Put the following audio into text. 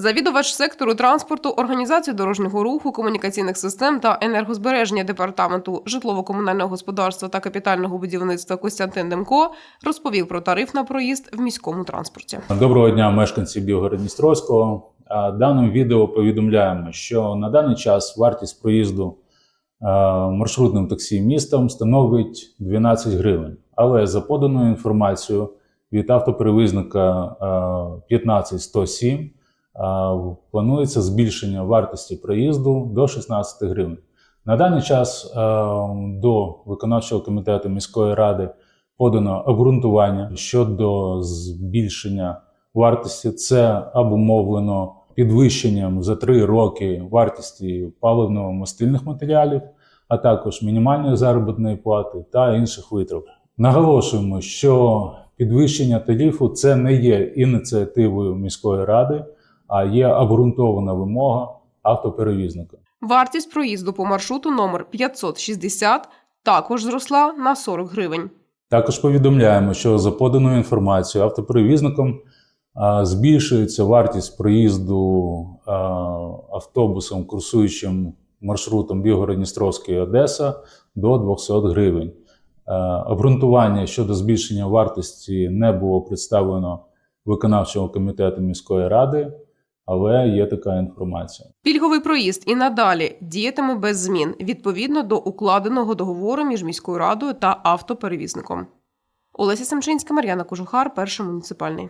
Завідувач сектору транспорту, організації дорожнього руху, комунікаційних систем та енергозбереження департаменту житлово-комунального господарства та капітального будівництва Костянтин Демко розповів про тариф на проїзд в міському транспорті. Доброго дня, мешканці Білгород-Дністровського. Даним відео повідомляємо, що на даний час вартість проїзду е, маршрутним таксі містом становить 12 гривень. Але за поданою інформацією від автоперевізника е, 15107 е, планується збільшення вартості проїзду до 16 гривень. На даний час до виконавчого комітету міської ради подано обґрунтування щодо збільшення вартості. Це обумовлено підвищенням за три роки вартості паливно-мастильних матеріалів, а також мінімальної заробітної плати та інших витрат. Наголошуємо, що підвищення тарифу це не є ініціативою міської ради, а є обґрунтована вимога автоперевізника. Вартість проїзду по маршруту номер 560 також зросла на 40 гривень. Також повідомляємо, що за поданою інформацією автоперевізником збільшується вартість проїзду автобусом, курсуючим маршрутом Білгород-Дністровський Одеса до 200 гривень. Обґрунтування щодо збільшення вартості не було представлено виконавчого комітету міської ради, але є така інформація. Пільговий проїзд і надалі діятиме без змін відповідно до укладеного договору між міською радою та автоперевізником. Олеся Семчинська, Мар'яна Кожухар, перший муніципальний.